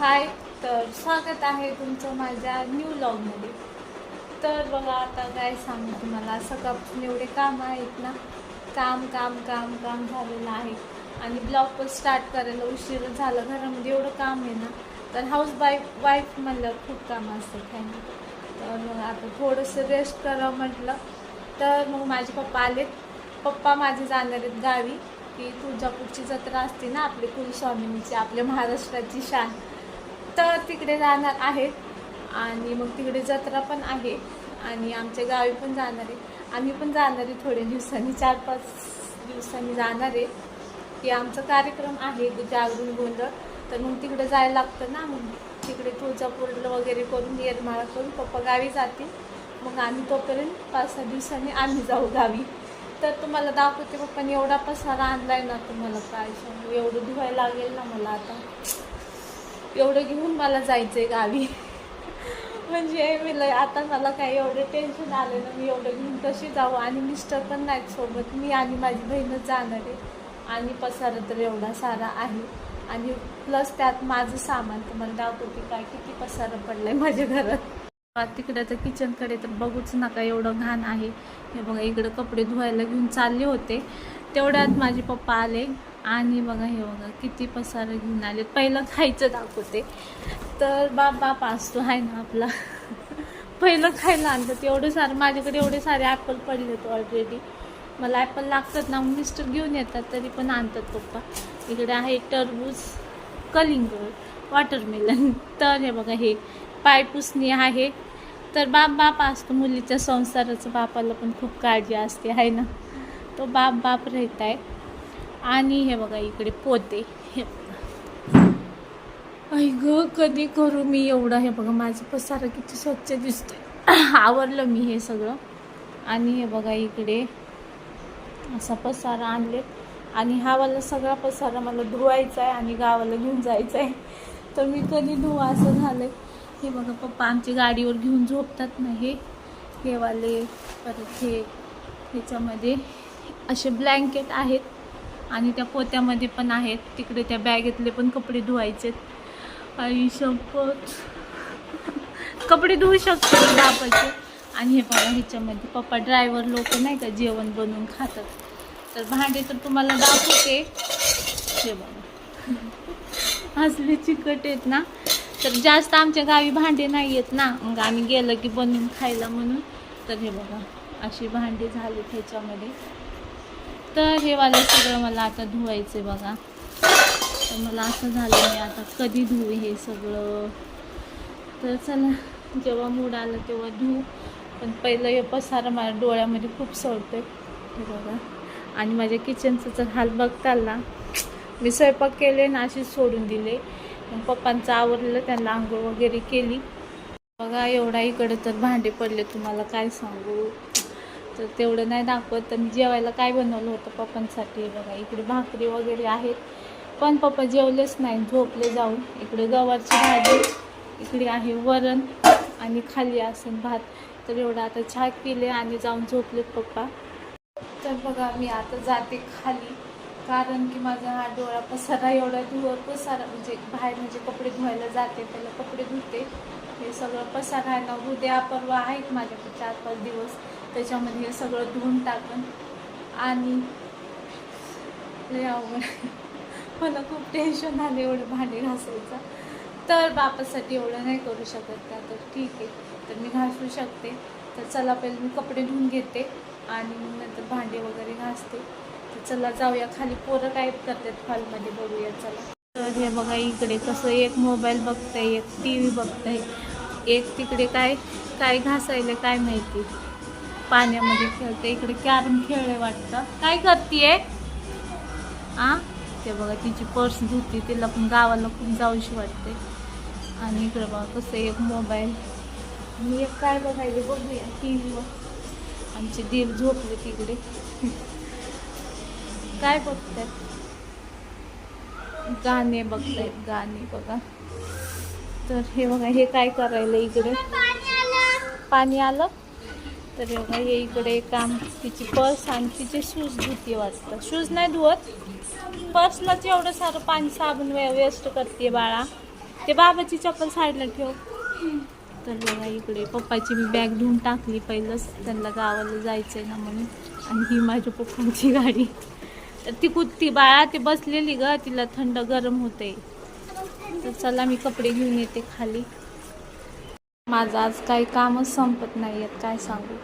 हाय तर स्वागत आहे तुमचं माझ्या न्यू ब्लॉगमध्ये तर बघा आता काय सांगू तुम्हाला सकाळपासून एवढे काम आहेत ना काम काम काम काम झालेलं आहे. आणि ब्लॉग पण स्टार्ट करायला उशीर झालं घरामध्ये एवढं काम आहे ना. तर हाऊस वाईफ वाईफ म्हणलं खूप काम असतं काही तर मग आता थोडंसं रेस्ट करावं म्हटलं. तर मग माझे पप्पा आलेत. पप्पा माझे जाणार आहेत गावी की तुळजापूरची जत्रा असते ना आपली कुलस्वामींची आपल्या महाराष्ट्राची शान. तर तिकडे जाणार आहेत. आणि मग तिकडे जत्रा पण आहे. आणि आमच्या गावी पण जाणार आहे. आम्ही पण जाणार आहे थोड्या दिवसांनी चार पाच दिवसांनी जाणार आहे. की आमचा कार्यक्रम आहे जागरण गोंधळ. तर मग तिकडे जायला लागतं ना मग तिकडे तुळजापूरला वगैरे करून येरमाळा करून पप्पा गावी जातील. मग आम्ही तोपर्यंत पाच सहा दिवसांनी आम्ही जाऊ गावी. तर तुम्हाला दाखवते पप्पाने एवढा पसारा आहे ना तुम्हाला काय सांगू? एवढं धुवायला लागेल ना मला आता. एवढं घेऊन मला जायचं आहे गावी. म्हणजे मी लय आता मला काही एवढं टेन्शन आलं ना मी एवढं घेऊन कशी जाऊ? आणि मिस्टर पण नाहीत सोबत मी आणि माझी बहीणच जाणार आहे. आणि पसारा तर एवढा सारा आहे. आणि प्लस त्यात माझं सामान तुम्हाला दाखवते काय किती पसारा आहे माझ्या घरात. तिकडे तर किचनकडे तर बघूच नका एवढं घाण आहे. हे बघा इकडं कपडे धुवायला घेऊन चालले होते. तेवढ्यात माझे पप्पा आले. आणि बघा हे बघा किती पसारे घेऊन आले. पहिलं खायचं दाखवते. तर बाप बाप असतो आहे ना आपला. पहिलं खायला आणतात एवढं सारं माझ्याकडे एवढे सारे ॲपल पडले होते ऑलरेडी मला ॲपल लागतात ना मग मिस्टर घेऊन येतात तरी पण आणतात पप्पा. इकडे आहे टरबूज कलिंगड वॉटरमेलन तर हे बघा हे पायपुसणी आहे. तर बाप बाप असतो मुलीच्या संसाराचं बापाला पण खूप काळजी असते आहे ना? तो बाप बाप राहत आहे आणि हे बघा इकडे पोते. हे आई ग कधी करू मी एवढं? हे बघा माझं पसारा किती स्वच्छ दिसतोय. आवरलं मी हे सगळं. आणि हे बघा इकडे असा पसारा आणले आणि हा वाला सगळा पसारा मला धुवायचा आहे आणि गावाला घेऊन जायचं आहे तर मी कधी धुवा असं झालं हे बघा पप्पा आमची गाडीवर घेऊन झोपतात ना हे. हे वाले परत हे ह्याच्यामध्ये असे ब्लँकेट आहेत. आणि त्या पोत्यामध्ये पण आहेत. तिकडे त्या बॅगेतले पण कपडे धुवायचेत. आई शपथ. कपडे धुवू शकतो बापाचे आणि हे बघा ह्याच्यामध्ये पप्पा ड्रायव्हर लोक नाही का जेवण बनवून खातात. तर भांडे तर तुम्हाला दाखवते. हे बघा. असले चिकट आहेत ना. तर जास्त आमच्या गावी भांडे नाही आहेत ना. मग आम्ही गेलं की बनवून खायला म्हणून. तर हे बघा अशी भांडी झाली ह्याच्यामध्ये. तर हे वाले सगळं मला आता धुवायचं बघा. तर मला असं झालं मी आता कधी धुवे हे सगळं. तर चला जेव्हा मूड आलं तेव्हा धुऊ. पण पहिलं हे पसारा माझ्या डोळ्यामध्ये खूप सळतोय. हे बघा. आणि माझ्या किचनचं जर हाल बघता आला मी स्वयंपाक केले ना अशीच सोडून दिले. पप्पांचं आवरलं त्यांना आंघोळ वगैरे केली. बघा एवढा इकडे तर भांडे पडले. तुम्हाला काय सांगू? तर तेवढं नाही दाखवत. आणि जेवायला काय बनवलं होतं पप्पांसाठी बघा. इकडे भाकरी वगैरे आहेत. पण पप्पा जेवलेच नाही. झोपले जाऊन. इकडे गवारची भाजी इकडे आहे वरण आणि खाली असेल भात. तर एवढं आता चहा पिले आणि जाऊन झोपलेत पप्पा. तर बघा मी आता जाते खाली. कारण की माझा हा डोळा पसारा एवढा धुवर पसारा म्हणजे बाहेर म्हणजे कपडे धुवायला जाते त्याला कपडे धुते. हे सगळं पसारा आहे ना उद्या परवा आहेत माझ्याकडे चार पाच दिवस. त्याच्यामध्ये हे सगळं धुवून टाकून आणि लय अवघड मला खूप टेन्शन आलं एवढं भांडे घासायचं. तर बापासाठी एवढं नाही करू शकत का? तर ठीक आहे. तर मी घासू शकते. तर चला पहिले मी कपडे धुवून घेते आणि मग नंतर भांडे वगैरे घासते. तर चला जाऊया. खाली पोरं काय करतात हॉलमध्ये बघूया. चला. तर हे बघा इकडे कसं एक मोबाईल बघताय एक टी व्ही बघताय. एक तिकडे काय काय घासायला काय माहिती? पाण्यामध्ये खेळते इकडे कॅरम खेळले वाटतं. काय करतीये? आ? ते बघा तिची पर्स धुती तिला पण गावाला खूप जाऊशी वाटते. आणि इकडे बघा कसं एक मोबाईल. मी एक काय बघायला बघूया टी व्हीवर आमचे दीर झोपले तिकडे काय बघतात गाणे बघतायत गाणे बघा. तर हे बघा हे काय करायला इकडे? पाणी आलं? तर हे बघा हे इकडे काम तिची पर्स आणि तिचे शूज धुती वाटतं. शूज नाही धुवत पर्सलाच एवढं सारं पाणी साबण वेस्ट करते बाळा. ते बाबाची चप्पल साईडला ठेव. तर बघा इकडे पप्पाची मी बॅग धुवून टाकली. पहिलंच त्यांना गावाला जायचंय ना म्हणून. आणि ही माझ्या पप्पांची गाडी. तर ती कुत्ती बाळा ती बसलेली ग. तिला थंड गरम होते तर चला मी कपडे घेऊन येते खाली. माझं आज काही कामच संपत नाही आहेत काय सांगू.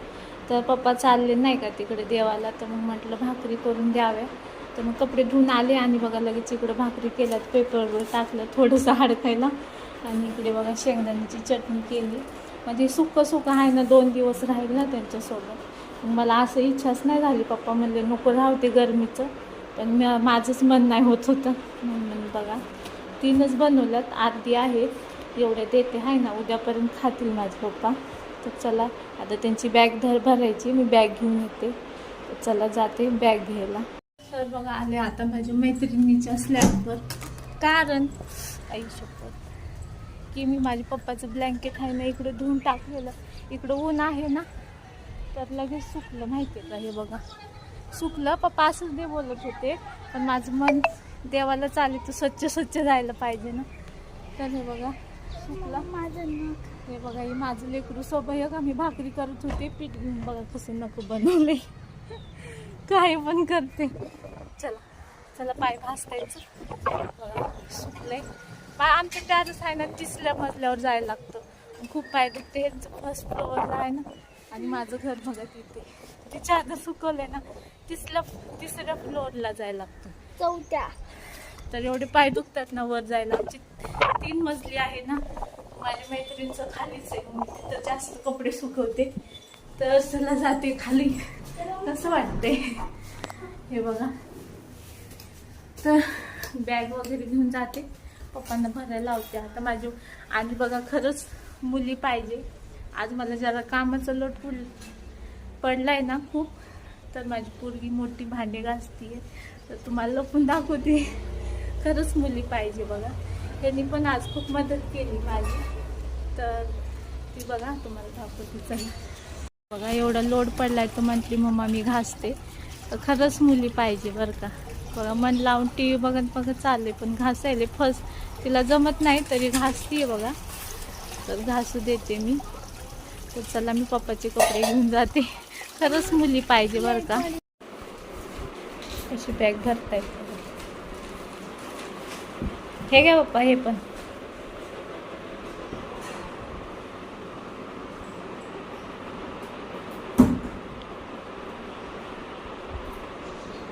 तर पप्पा चालले नाही का तिकडे देवाला तर मग म्हटलं भाकरी करून द्याव्या. तर मग कपडे धुवून आले आणि बघा लगेच इकडे भाकरी केल्यात पेपरवर टाकलं थोडंसं हाडकायला आणि इकडे बघा शेंगदाण्याची चटणी केली. म्हणजे सुकं सुकं आहे ना दोन दिवस राहील ना त्यांच्यासोबत. मला असं इच्छाच नाही झाली. पप्पा म्हणले नको राहते गरमीचं. पण म- माझंच मन नाही होत होतं. म्हणून बघा तीनच बनवल्यात. आधी आहे एवढ्या देते. आहे ना उद्यापर्यंत खातील माझे पप्पा. तर चला आता त्यांची बॅग धर भरायची मी बॅग घेऊन येते. चला जाते बॅग घ्यायला. तर बघा आले आता माझ्या मैत्रिणीच्या स्लॅबवर कारण आई शपथ की मी माझ्या पप्पाचं ब्लँकेट आहे ना इकडे धुवून टाकलेलं. इकडं ऊन आहे ना तर लगेच सुकलं. माहिती आहे का हे बघा? सुकलं. पप्पा असंच दे बोलत होते पण माझं मन देवाला चाले तर स्वच्छ स्वच्छ जायला पाहिजे ना. तर हे बघा सुकलं माझं नख हे बघा हे माझं लेकरू सोबत मी भाकरी करत होते. पीठ घेऊन बघा कसं नको बनवले. काय पण करते. चला चला पाय भासतायचं. सुकलंय. पाय आमच्या त्यातच आहे ना तिसऱ्या मजल्यावर जायला लागतं. खूप पाय दुखते. ह्यांचं फर्स्ट फ्लोअरला आहे ना. आणि माझं घर बघा तिथे. तिच्या आता सुकवलंय ना. तिसऱ्या तिसऱ्या फ्लोअरला जायला लागतं. चौथ्या. तर एवढे पाय दुखतात ना वर जायला. आमची तीन मजली आहे ना माझ्या मैत्रिणीचं खालीच आहे. मी तिथं जास्त कपडे सुकवते. तर चला जाते खाली. असं वाटते हे बघा. तर बॅग वगैरे घेऊन जाते. पप्पांना भरायला लावते. आता माझी आणि बघा खरंच मुली पाहिजे. आज मला जरा कामाचं लोट पुल पडलाय ना खूप. तर माझी पोरगी मोठी भांडे घासतीये. तर तुम्हाला लपून दाखवते. खरंच मुली पाहिजे बघा. त्यांनी पण आज खूप मदत केली माझी. तर ती बघा तुम्हाला दाखवते चला. बघा एवढा लोड पडलाय तर म्हटली मम्मा मी घासते. तर खरंच मुली पाहिजे बरं का. बघा मन लावून टी व्ही बघत बघत चालले पण घासायले फर्स्ट तिला जमत नाही तरी घासतीये बघा. तर घासू देते मी. तर चला मी पप्पाचे कपडे घेऊन जाते. खरंच मुली पाहिजे बरं का. अशी बॅग भरतायत. हे घ्या पप्पा हे पण.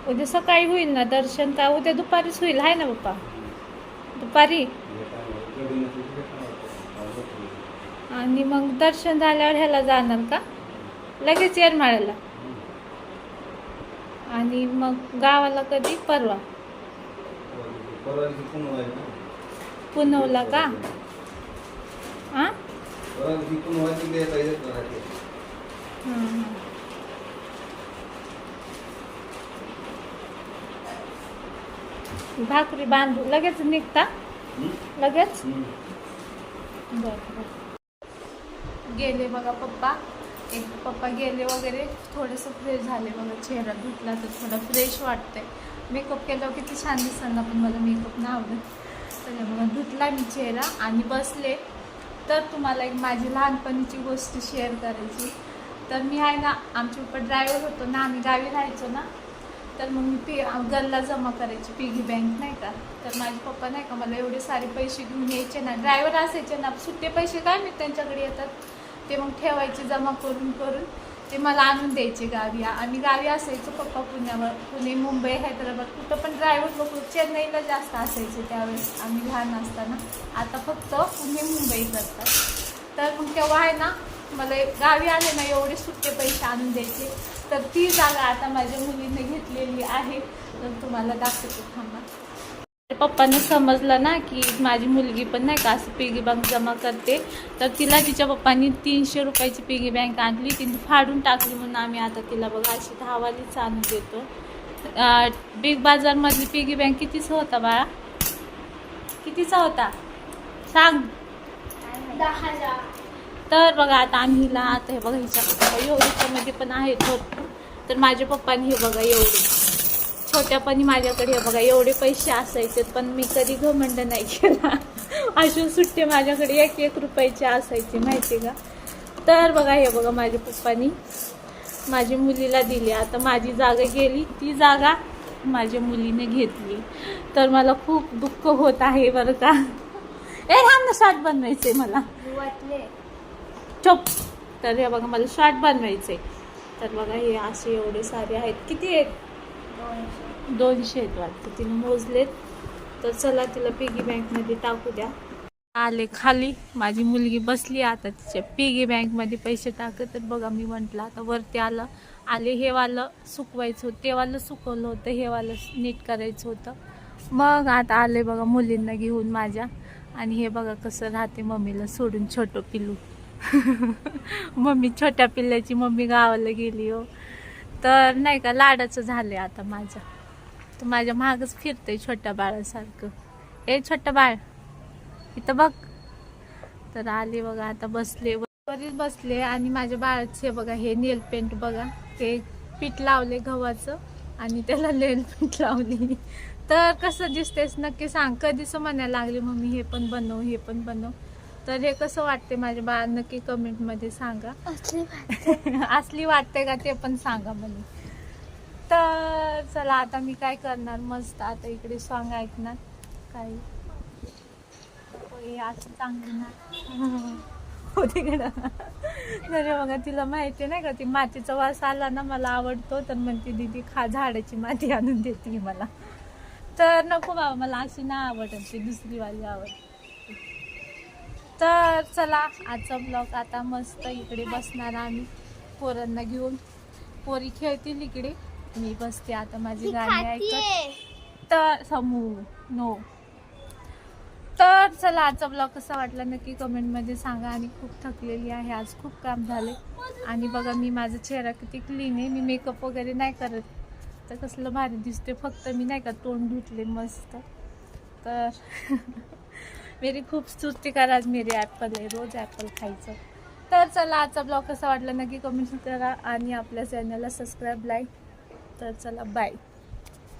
उद्या सकाळी होईल ना दर्शन का उद्या दुपारीच होईल? आहे ना पप्पा? दुपारी? आणि मग दर्शन झाल्यावर ह्याला जाणार का? लगेच येरमाळ्याला आणि मग गावाला कधी? परवा. पुनवला का? हा हं, हं. भाकरी बांधू लगेच निघता? लगेच? बरं बरं. गेले बघा पप्पा. एक पप्पा गेले वगैरे. थोडंसं फ्रेश झाले बघा. चेहरा धुतला तर थोडा फ्रेश वाटतंय. मेकअप केल्यावर किती छान दिसताना पण मला मेकअप नाही आवडत. तर बघा धुतला मी चेहरा आणि बसले. तर तुम्हाला एक माझी लहानपणीची गोष्ट शेअर करायची. तर मी आहे ना आमच्या उपर ड्रायव्हर होतो ना आम्ही गावी राहायचो ना. तर मग मी पी गल्ला जमा करायची पिगी बँक नाही का? तर माझे पप्पा नाही का मला एवढे सारे पैसे घेऊन यायचे ना. ड्रायव्हर असायचे ना सुट्टे पैसे काय मी त्यांच्याकडे येतात? ते मग ठेवायचे जमा करून करून ते मला आणून द्यायचे गावी. आम्ही गावी असायचो पप्पा पुण्यावर. पुणे मुंबई हैदराबाद कुठं पण ड्रायव्हर बघू चेन्नईला जास्त असायचे त्यावेळेस आम्ही लहान असताना. आता फक्त पुणे मुंबई करतात. तर मग तेव्हा आहे ना मला गावी आले ना एवढे सुट्टे पैसे आणून द्यायचे. तर ती जागा आता माझ्या मुलीने घेतलेली आहे. तर तुम्हाला दाखवते थांबा. पप्पांना समजलं ना की माझी मुलगी पण नाही का असं पिगी बँक जमा करते. तर तिला तिच्या पप्पांनी तीनशे रुपयाची पिगी बँक आणली. तिने फाडून टाकली म्हणून आम्ही आता तिला बघा अशी दहावालीच आणून देतो. बिग बाजारमधली पिगी बँक कितीचा होता बाळा? कितीचा होता? सांग. तर बघा आता आम्ही हिला आता हे बघा हिच्या एवढ्याच्यामध्ये पण आहेत भरपूर. तर माझ्या पप्पानी हे बघा एवढे. छोट्यापणी माझ्याकडे हे बघा एवढे पैसे असायचे पण मी कधी घमंड नाही केला. अशी सुट्टी माझ्याकडे एक एक रुपयाची असायची माहिती का? तर बघा हे बघा माझ्या पप्पानी माझ्या मुलीला दिली. आता माझी जागा गेली ती जागा माझ्या मुलीने घेतली. तर मला खूप दुःख होत आहे बरं का. ए हा ना शॉर्ट बनवायचंय मला. वाटले चप. तर हे बघा मला शॉर्ट बनवायचंय. तर बघा हे असे एवढे सारे आहेत. किती आहेत? दोनशे आहेत वाटतं. तिने मोजलेत. तर चला तिला पिगी बँकमध्ये टाकू द्या. आले खाली. माझी मुलगी बसली आता तिच्या पिगी बँकमध्ये पैसे टाकत. तर बघा मी म्हटलं आता वरती आलं. आले हे वालं सुकवायचं होतं. ते वालं सुकवलं होतं. हे वालं नीट करायचं होतं. मग आता आले बघा मुलींना घेऊन माझ्या. आणि हे बघा कसं राहते मम्मीला सोडून छोटं पिल्लू. मम्मी छोट्या पिल्ल्याची मम्मी गावाला गेली हो. तर नाही का लाडाचं झालंय आता माझं. तर माझ्या मागच फिरते छोट्या बाळासारखं. ए छोटं बाळ इथं बघ. तर आले बघा आता बसले. वरीच बसले आणि माझ्या बाळाचे बघा हे नेल पेंट बघा. ते पीठ लावले गव्हाचं आणि त्याला नेल पेंट लावली. तर कसं दिसतेस नक्की सांग. कधीच म्हणायला लागले मम्मी हे पण बनव हे पण बनव. तर हे कसं वाटते माझ्या बाळा नक्की कमेंटमध्ये सांगा. असले असली वाटते का ते पण सांगा मला तर चला आता मी काय करणार? मस्त आता इकडे सॉंग ऐकणार. काही असं चांगलं हो तिकडं. अरे बघा तिला माहिती नाही का ती मातीचा वास आला ना मला आवडतो. तर म्हणते दीदी खा झाडाची माती आणून देते मला. तर नको बाबा मला अशी नाही आवडत ती दुसरी वाली आवडते. तर चला आजचा ब्लॉग आता मस्त इकडे बसणार आम्ही. पोरांना घेऊन पोरी खेळतील इकडे. मी बसते आता माझी गाणी ऐकत. तर समू नो. तर चला आजचा ब्लॉग कसा वाटला नक्की कमेंटमध्ये सांगा. आणि खूप थकलेली आहे. आज खूप काम झाले. आणि बघा मी माझा चेहरा किती क्लीन आहे. मी मेकअप वगैरे नाही करत. तर कसलं भारी दिसते फक्त मी नाही का तोंड धुतले मस्त. तर मेरी खूप का आज मेरी ॲपल आहे रोज ॲपल खायचं. तर चला आजचा ब्लॉग कसा वाटला नक्की कमेंट करा आणि आपल्या चॅनलला सबस्क्राईब लाईक तर चला बाय